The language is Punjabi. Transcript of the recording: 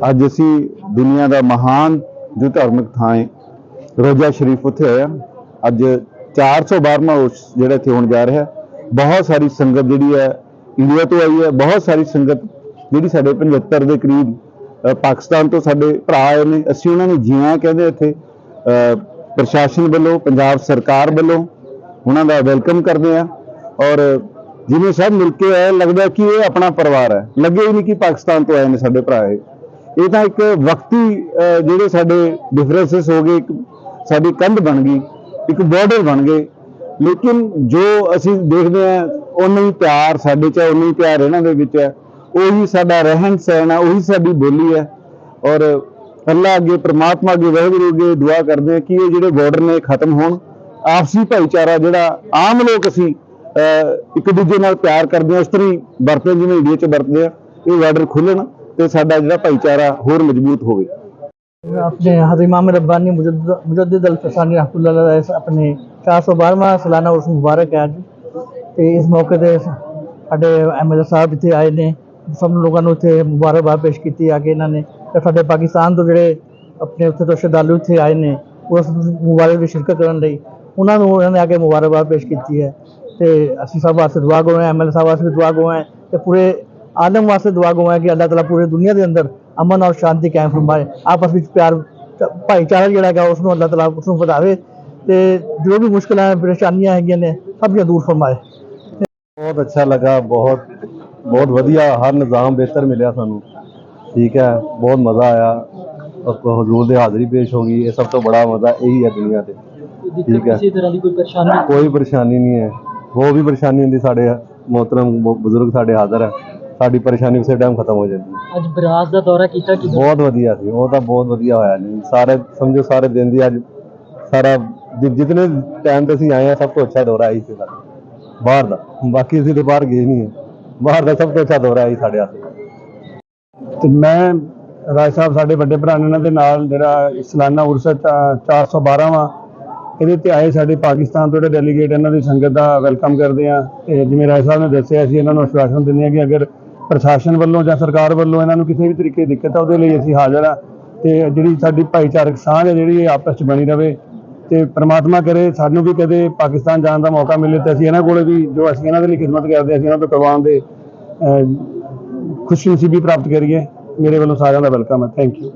ਅੱਜ ਅਸੀਂ ਦੁਨੀਆ ਦਾ ਮਹਾਨ ਜੋ ਧਾਰਮਿਕ ਥਾਂ ਹੈ, ਰੋਜ਼ਾ ਸ਼ਰੀਫ ਉੱਥੇ ਆਇਆ ਅੱਜ 412ਵਾਂ ਉਸ ਜਿਹੜਾ ਇੱਥੇ ਹੋਣ ਜਾ ਰਿਹਾ। ਬਹੁਤ ਸਾਰੀ ਸੰਗਤ ਜਿਹੜੀ ਹੈ, ਇੰਡੀਆ ਤੋਂ ਆਈ ਹੈ। ਬਹੁਤ ਸਾਰੀ ਸੰਗਤ ਜਿਹੜੀ ਸਾਡੇ 75 ਦੇ ਕਰੀਬ ਪਾਕਿਸਤਾਨ ਤੋਂ ਸਾਡੇ ਭਰਾ ਆਏ ਨੇ। ਅਸੀਂ ਉਹਨਾਂ ਨੂੰ ਜੀਆਂ ਕਹਿੰਦੇ ਇੱਥੇ। ਪ੍ਰਸ਼ਾਸਨ ਵੱਲੋਂ, ਪੰਜਾਬ ਸਰਕਾਰ ਵੱਲੋਂ ਉਹਨਾਂ ਦਾ ਵੈਲਕਮ ਕਰਦੇ ਆ ਔਰ ਜਿਵੇਂ ਸਭ ਮਿਲ ਕੇ ਆਏ, ਲੱਗਦਾ ਕਿ ਇਹ ਆਪਣਾ ਪਰਿਵਾਰ ਹੈ। ਲੱਗੇ ਹੀ ਨਹੀਂ ਕਿ ਪਾਕਿਸਤਾਨ ਤੋਂ ਆਏ ਨੇ ਸਾਡੇ ਭਰਾ ਇਹ। ਇਹ ਤਾਂ ਇੱਕ ਵਕਤੀ ਜਿਹੜੇ ਸਾਡੇ ਡਿਫਰੈਂਸਸ ਹੋ ਗਏ, ਇੱਕ ਸਾਡੀ ਕੰਧ ਬਣ ਗਈ, ਇੱਕ ਬਾਰਡਰ ਬਣ ਗਏ। ਲੇਕਿਨ ਜੋ ਅਸੀਂ ਦੇਖਦੇ ਹਾਂ ਉਨਾ ਹੀ ਪਿਆਰ ਸਾਡੇ ਚ ਹੈ ਉਨਾ ਹੀ ਪਿਆਰ ਇਹਨਾਂ ਦੇ ਵਿੱਚ ਹੈ। ਉਹੀ ਸਾਡਾ ਰਹਿਣ ਸਹਿਣ ਹੈ, ਉਹੀ ਸਾਡੀ ਬੋਲੀ ਹੈ। ਔਰ ਅੱਲਾ ਅੱਗੇ, ਪ੍ਰਮਾਤਮਾ ਅੱਗੇ, ਵਾਹਿਗੁਰੂ ਅੱਗੇ ਦੁਆ ਕਰਦੇ ਹਾਂ ਕਿ ਇਹ ਜਿਹੜੇ ਬਾਰਡਰ ਨੇ ਖਤਮ ਹੋਣ। ਆਪਸੀ ਭਾਈਚਾਰਾ ਜਿਹੜਾ ਆਮ ਲੋਕ ਅਸੀਂ ਇੱਕ ਦੂਜੇ ਨਾਲ ਪਿਆਰ ਕਰਦੇ ਹਾਂ, ਉਸ ਤਰ੍ਹਾਂ ਹੀ ਵਰਤਦੇ ਜਿਵੇਂ ਇੰਡੀਆ 'ਚ ਵਰਤਦੇ ਆ ਇਹ ਬਾਰਡਰ ਖੁੱਲਣ ਤੇ ਸਾਡਾ ਜਿਹੜਾ ਭਾਈਚਾਰਾ ਹੋਰ ਮਜ਼ਬੂਤ ਹੋਵੇ अपने हज़रत इमाम रब्बानी मुजद्दिद अल फसानी रहमतुल्लाह अलैह अपने 412ਵਾਂ ਸਾਲਾਨਾ ਉਸ ਮੁਬਾਰਕ ਹੈ ਅੱਜ ਤੇ ਇਸ ਮੌਕੇ ਤੇ ਸਾਡੇ ਐਮਐਲਏ ਸਾਹਿਬ ਇੱਥੇ ਆਏ ਨੇ ਸਭ ਲੋਕਾਂ ਨੂੰ ਇੱਥੇ ਮੁਬਾਰਕਬਾਦ ਪੇਸ਼ ਕੀਤੀ ਆ ਕਿ ਇਹਨਾਂ ਨੇ ਤੇ ਸਾਡੇ ਪਾਕਿਸਤਾਨ ਤੋਂ ਜਿਹੜੇ ਆਪਣੇ ਉੱਥੇ ਤੋਂ ਸ਼ਰਧਾਲੂ ਇੱਥੇ ਆਏ ਨੇ ਉਸ ਮੁਬਾਰਕ ਵਿੱਚ ਸ਼ਿਰਕਤ ਕਰਨ ਲਈ ਉਹਨਾਂ ਨੂੰ ਉਹਨਾਂ ਨੇ ਆ ਕੇ ਮੁਬਾਰਕਬਾਦ ਪੇਸ਼ ਕੀਤੀ ਹੈ ਤੇ ਅਸੀਂ ਸਭ ਵਾਸਤੇ ਦੁਆ ਗੋ ਹੈ ਐਮਐਲਏ ਸਾਹਿਬ ਵਾਸਤੇ ਵੀ ਦੁਆ ਗੋ ਹੈ ਤੇ ਆਲਮ ਵਾਸਤੇ ਦੁਆ ਹੈ ਕਿ ਅੱਲਾਹ ਤਾਲਾ ਪੂਰੀ ਦੁਨੀਆ ਦੇ ਅੰਦਰ ਅਮਨ ਔਰ ਸ਼ਾਂਤੀ ਕਾਇਮ ਫਰਮਾਏ। ਆਪਸ ਵਿੱਚ ਪਿਆਰ ਭਾਈਚਾਰਾ ਜਿਹੜਾ ਹੈਗਾ ਉਸ ਨੂੰ ਅੱਲਾਹ ਤਾਲਾ ਉਸ ਨੂੰ ਵਧਾਵੇ ਤੇ ਜੋ ਵੀ ਮੁਸ਼ਕਲਾਂ ਪਰੇਸ਼ਾਨੀਆਂ ਹੈਗੀਆਂ ਨੇ ਸਭ ਦੀਆਂ ਦੂਰ ਫਰਮਾਏ। ਬਹੁਤ ਅੱਛਾ ਲੱਗਾ ਬਹੁਤ ਬਹੁਤ ਵਧੀਆ ਹਰ ਨਿਜ਼ਾਮ ਬਿਹਤਰ ਮਿਲਿਆ ਸਾਨੂੰ। ਠੀਕ ਹੈ ਬਹੁਤ ਮਜ਼ਾ ਆਇਆ। ਹਜ਼ੂਰ ਦੇ ਹਾਜ਼ਰੀ ਪੇਸ਼ ਹੋ ਗਈ ਇਹ ਸਭ ਤੋਂ ਬੜਾ ਮਜ਼ਾ ਇਹੀ ਹੈ ਦੁਨੀਆ ਤੇ। ਠੀਕ ਹੈ। ਕਿਸੇ ਤਰ੍ਹਾਂ ਦੀ ਕੋਈ ਪਰੇਸ਼ਾਨੀ ਕੋਈ ਪਰੇਸ਼ਾਨੀ ਨਹੀਂ ਹੈ। ਉਹ ਵੀ ਪਰੇਸ਼ਾਨੀ ਹੁੰਦੀ ਸਾਡੇ ਮੋਹਤਰਮ ਬਜ਼ੁਰਗ ਸਾਡੇ ਹਾਜ਼ਰ ਹੈ। ਸਾਡੀ ਪਰੇਸ਼ਾਨੀ ਉਸੇ ਟਾਈਮ ਖਤਮ ਹੋ ਜਾਂਦੀ ਹੈ। ਅੱਜ ਬਰਾਸ ਦਾ ਦੌਰਾ ਕੀਤਾ ਕਿ ਬਹੁਤ ਵਧੀਆ ਸੀ ਉਹ ਤਾਂ ਬਹੁਤ ਵਧੀਆ ਹੋਇਆ ਨਹੀਂ ਸਾਰੇ ਸਮਝੋ ਸਾਰੇ ਦਿਨ ਦੀ ਅੱਜ ਸਾਰਾ ਜਿ- ਜਿਤਨੇ ਟਾਈਮ ਤੇ ਅਸੀਂ ਆਏ ਆ ਸਭ ਤੋਂ ਅੱਛਾ ਦੌਰਾ ਆਈ ਸੀ ਸਾਡਾ। ਬਾਹਰ ਦਾ। ਬਾਕੀ ਅਸੀਂ ਤੇ ਬਾਹਰ ਗਏ ਨਹੀਂ ਹੈ। ਬਾਹਰ ਦਾ ਸਭ ਤੋਂ ਅੱਛਾ ਦੌਰਾ ਆਈ ਸਾਡੇ ਵਾਸਤੇ। ਤੇ ਮੈਂ ਰਾਜ ਸਾਹਿਬ ਸਾਡੇ ਵੱਡੇ ਭਰਾ ਨੇ ਇਹਨਾਂ ਦੇ ਨਾਲ ਜਿਹੜਾ ਸਾਲਾਨਾ ਉਰਸ 412ਵਾਂ ਇਹਦੇ ਤੇ ਆਏ ਸਾਡੇ ਪਾਕਿਸਤਾਨ ਤੋਂ ਜਿਹੜੇ ਡੈਲੀਗੇਟ ਇਹਨਾਂ ਦੀ ਸੰਗਤ ਦਾ ਵੈਲਕਮ ਕਰਦੇ ਆ ਤੇ ਜਿਵੇਂ ਰਾਜ ਸਾਹਿਬ ਨੇ ਦੱਸਿਆ ਅਸੀਂ ਇਹਨਾਂ ਨੂੰ ਆਸ਼ਵਾਸਨ ਦਿੰਦੇ ਹਾਂ ਕਿ ਅਗਰ ਪ੍ਰਸ਼ਾਸਨ ਵੱਲੋਂ ਜਾਂ ਸਰਕਾਰ ਵੱਲੋਂ ਇਹਨਾਂ ਨੂੰ ਕਿਸੇ ਵੀ ਤਰੀਕੇ ਦੀ ਦਿੱਕਤ ਆ ਉਹਦੇ ਲਈ ਅਸੀਂ ਹਾਜ਼ਰ ਆ। ਤੇ ਜਿਹੜੀ ਸਾਡੀ ਭਾਈਚਾਰਕ ਸਾਂਝ ਹੈ ਜਿਹੜੀ ਇਹ ਆਪਸ 'ਚ ਬਣੀ ਰਵੇ ਤੇ ਪ੍ਰਮਾਤਮਾ ਕਰੇ ਸਾਨੂੰ ਵੀ ਕਦੇ ਪਾਕਿਸਤਾਨ ਜਾਣ ਦਾ ਮੌਕਾ ਮਿਲੇ ਤੇ ਅਸੀਂ ਇਹਨਾਂ ਕੋਲੇ ਵੀ ਜੋ ਅਸੀਂ ਇਹਨਾਂ ਦੇ ਲਈ ਖਿਦਮਤ ਕਰਦੇ ਅਸੀਂ ਇਹਨਾਂ ਤੋਂ ਕਰਵਾਉਣ ਦੇ ਅਹ, ਖੁਸ਼ੀ ਨਸੀਬੀ ਪ੍ਰਾਪਤ ਕਰੀਏ। ਮੇਰੇ ਵੱਲੋਂ ਸਾਰਿਆਂ ਦਾ ਵੈਲਕਮ ਹੈ। Thank you